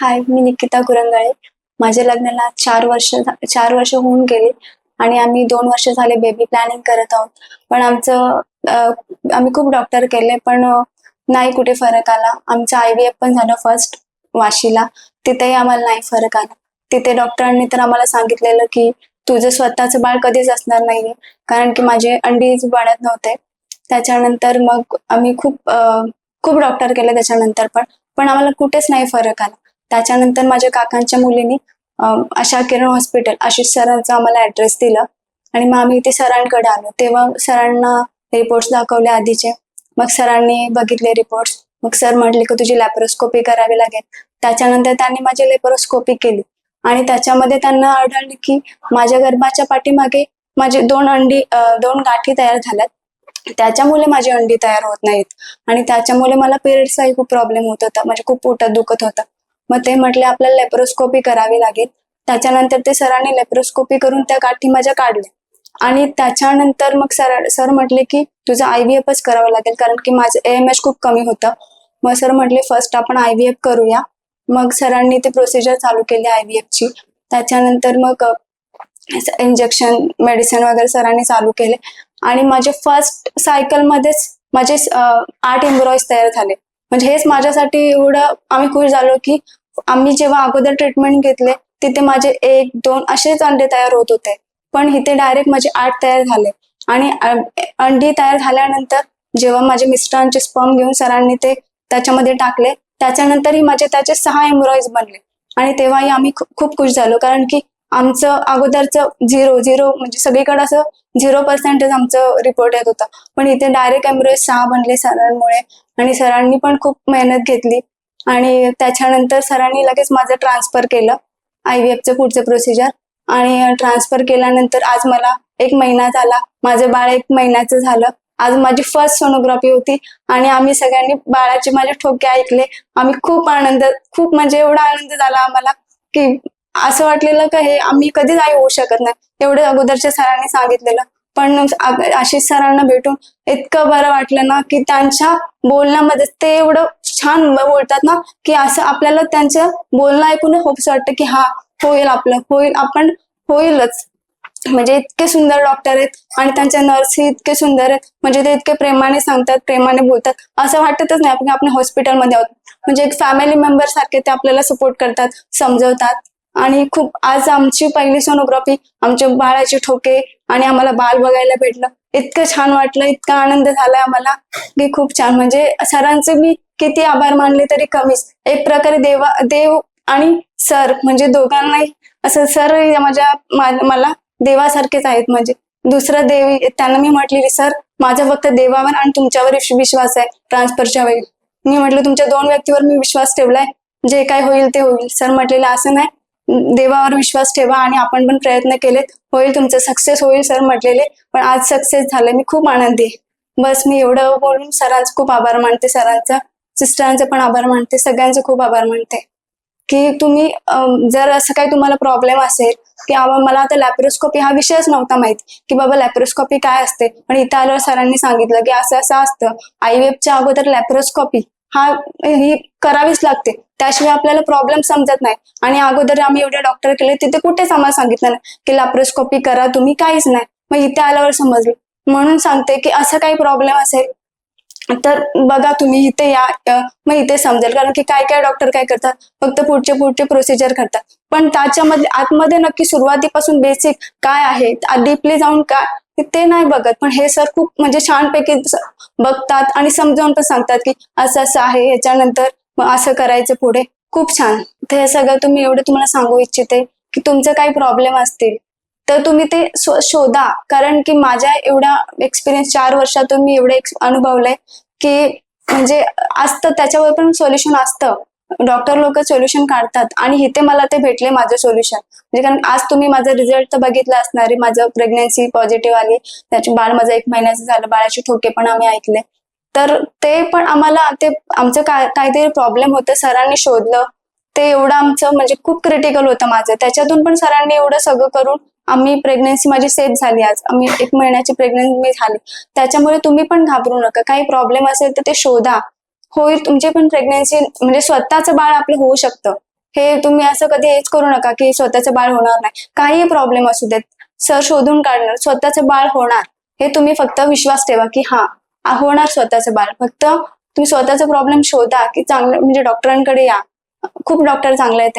हाय मी निकिता गुरंगाळे माझ्या लग्नाला चार वर्ष चार वर्ष होऊन गेली आणि आम्ही दोन वर्ष झाले बेबी प्लॅनिंग करत आहोत. पण आमचं आम्ही खूप डॉक्टर केले पण नाही कुठे फरक आला. आमचं आय व्ही एफ पण झालं फर्स्ट वाशीला. तिथेही आम्हाला नाही फरक आला. तिथे डॉक्टरांनी तर आम्हाला सांगितलेलं की तुझं स्वतःचं बाळ कधीच असणार नाहीये. कारण की माझे अंडीच वाढत नव्हते. त्याच्यानंतर मग आम्ही खूप खूप डॉक्टर केले त्याच्यानंतर पण. पण आम्हाला कुठेच नाही फरक आला. त्याच्यानंतर माझ्या काकांच्या मुलीने आशा किरण हॉस्पिटल आशिष सरांचा आम्हाला ऍड्रेस दिला. आणि मग आम्ही इथे सरांकडे आलो. तेव्हा सरांना रिपोर्ट्स दाखवले आधीचे. मग सरांनी बघितले रिपोर्ट्स मग सर म्हटले की तुझी लॅप्रोस्कोपी करावी लागेल. त्याच्यानंतर त्यांनी माझी लेप्रोस्कोपी केली. आणि त्याच्यामध्ये त्यांना आढळले की माझ्या गर्भाच्या पाठीमागे माझे दोन अंडी दोन गाठी तयार झाल्यात. त्याच्यामुळे माझी अंडी तयार होत नाहीत. आणि त्याच्यामुळे मला पिरियड्सचाही खूप प्रॉब्लेम होत होता. म्हणजे खूप पोटात दुखत होतं. मग ते म्हटले आपल्याला लेप्रोस्कोपी करावी लागेल. त्याच्यानंतर ते सरांनी लेप्रोस्कोपी करून त्या गाठी माझ्या काढल्या. आणि त्याच्यानंतर मग सर सर म्हटले की तुझं आय व्ही एफच करावं लागेल कारण की माझं एम एच खूप कमी होतं. मग सर म्हटले फर्स्ट आपण आय व्ही एफ करूया. मग सरांनी ते प्रोसिजर चालू केली आय व्ही एफची त्याच्यानंतर मग इंजेक्शन मेडिसिन वगैरे सरांनी चालू केले. आणि माझे फर्स्ट सायकलमध्येच माझे आठ एम्ब्रॉईज तयार झाले. म्हणजे हेच माझ्यासाठी एवढं आम्ही खुश झालो की आम्ही जेव्हा अगोदर ट्रीटमेंट घेतले तिथे माझे एक दोन असेच अंडे तयार होत होते. पण इथे डायरेक्ट माझे आठ तयार झाले. आणि अंडी तयार झाल्यानंतर जेव्हा माझे मिस्टरांचे स्पर्म घेऊन सरांनी ते त्याच्यामध्ये टाकले त्याच्यानंतरही माझे त्याचे सहा एम्ब्रॉईज बनले. आणि तेव्हाही आम्ही खूप खुश झालो. कारण की आमचं अगोदरचं झिरो झिरो म्हणजे सगळीकडे असं झिरो पर्सेंटेज आमचं रिपोर्ट येत होता. पण इथे डायरेक्ट एम्ब्रॉईज सहा बनले सरांमुळे. आणि सरांनी पण खूप मेहनत घेतली. आणि त्याच्यानंतर सरांनी लगेच माझं ट्रान्सफर केलं आय व्ही एफचं पुढचं प्रोसिजर आणि ट्रान्सफर केल्यानंतर आज मला एक महिना झाला माझं बाळ एक महिन्याचं झालं. आज माझी फर्स्ट सोनोग्राफी होती आणि आम्ही सगळ्यांनी बाळाचे माझे ठोके ऐकले. आम्ही खूप आनंद खूप म्हणजे एवढा आनंद झाला आम्हाला की असं वाटलेलं का हे आम्ही कधीच आई होऊ शकत नाही. एवढं अगोदरच्या सरांनी सांगितलेलं. पण आशिष सरांना भेटून इतकं बरं वाटलं ना की त्यांच्या बोलण्यामध्ये ते एवढं छान बोलतात ना की असं आपल्याला त्यांचं बोलणं ऐकून होप्स वाटतं की हा होईल आपलं होईल आपण होईलच. म्हणजे इतके सुंदर डॉक्टर आहेत आणि त्यांच्या नर्सही इतके सुंदर आहेत. म्हणजे ते इतके प्रेमाने सांगतात प्रेमाने बोलतात. असं वाटतच नाही आपण आपण हॉस्पिटलमध्ये आहोत. म्हणजे एक फॅमिली मेंबर सारखे ते आपल्याला सपोर्ट करतात समजवतात. आणि खूप आज आमची पहिली सोनोग्राफी आमच्या बाळाचे ठोके आणि आम्हाला बाल बघायला भेटलं. इतकं छान वाटलं इतका आनंद झालाय आम्हाला की खूप छान. म्हणजे सरांचे मी किती आभार मानले तरी कमीच. एक प्रकारे देवा देव आणि सर म्हणजे दोघांनाही असं सर माझ्या मला देवासारखेच आहेत म्हणजे. दुसरं देवी त्यांना मी म्हटलेली सर माझा फक्त देवावर आणि तुमच्यावर विश्वास आहे ट्रान्सफरच्या वेळी. मी म्हटलं तुमच्या दोन व्यक्तीवर मी विश्वास ठेवलाय. जे काय होईल ते होईल. सर म्हटलेलं असं नाही. देवावर विश्वास ठेवा आणि आपण पण प्रयत्न केलेत. होईल तुमचं सक्सेस होईल सर म्हटलेले. पण आज सक्सेस झालं मी खूप आनंदी बस मी एवढं बोलून सरांचं खूप आभार मानते सरांचा. सिस्टरांचे पण आभार मानते सगळ्यांचे खूप आभार मानते. की तुम्ही जर असं काही तुम्हाला प्रॉब्लेम असेल की मला आता लॅप्रोस्कोपी हा विषयच नव्हता माहिती की बाबा लॅप्रोस्कोपी काय असते? पण इथं आल्यावर सरांनी सांगितलं की असं असं असतं. आयव्हीएफच्या अगोदर लॅप्रोस्कोपी हा ही करावीच लागते. त्याशिवाय आपल्याला प्रॉब्लेम समजत नाही. आणि अगोदर आम्ही एवढे डॉक्टर केले तिथे कुठेच आम्हाला सांगितलं नाही की लॅप्रोस्कोपी करा तुम्ही काहीच नाही. मग इथे आल्यावर समजलं. म्हणून सांगते की असं काही प्रॉब्लेम असेल तर बघा तुम्ही इथे या मग इथे समजेल. कारण की काय काय डॉक्टर काय करतात? फक्त पुढचे पुढचे प्रोसिजर करतात. पण त्याच्यामध्ये आतमध्ये नक्की सुरुवातीपासून बेसिक काय आहे? डीपली जाऊन काय? ते नाही बघत. पण हे सर खूप म्हणजे छानपैकी बघतात आणि समजावून पण सांगतात की असं असं आहे. याच्यानंतर मग असं करायचं पुढे. खूप छान. तर हे सगळं तुम्ही एवढं तुम्हाला सांगू इच्छिते की तुमचं काही प्रॉब्लेम असतील तर तुम्ही ते शोधा. कारण की माझ्या एवढा एक्सपिरियन्स चार वर्षातून मी एवढं अनुभवलंय. की म्हणजे असतं त्याच्यावर पण सोल्युशन असतं. डॉक्टर लोक सोल्युशन काढतात आणि इथे मला ते भेटले माझं सोल्युशन म्हणजे कारण आज तुम्ही माझा रिझल्ट तर बघितला असणार आहे माझं प्रेग्नन्सी पॉझिटिव्ह आली त्याचे बाळ माझं एक महिन्याचं झालं बाळाचे ठोके पण आम्ही ऐकले. तर ते पण आम्हाला ते आमचं काय काहीतरी प्रॉब्लेम होतं सरांनी शोधलं. ते एवढं आमचं म्हणजे खूप क्रिटिकल होतं माझं. त्याच्यातून पण सरांनी एवढं सगळं करून आम्ही प्रेग्नन्सी माझी सेफ झाली आज. आम्ही एक महिन्याची प्रेग्नन्सी मी झाली. त्याच्यामुळे तुम्ही पण घाबरू नका. काही प्रॉब्लेम असेल तर ते शोधा. होईल तुमची पण प्रेग्नन्सी म्हणजे स्वतःचं बाळ आपलं होऊ शकतं. हे तुम्ही असं कधी हेच करू नका की स्वतःचं बाळ होणार नाही. काही प्रॉब्लेम असू देत. सर शोधून काढणार. स्वतःचं बाळ होणार. हे तुम्ही फक्त विश्वास ठेवा की हा होणार स्वतःचं बाळ. फक्त तुम्ही स्वतःचा प्रॉब्लेम शोधा की चांगलं म्हणजे डॉक्टरांकडे या. खूप डॉक्टर चांगले आहेत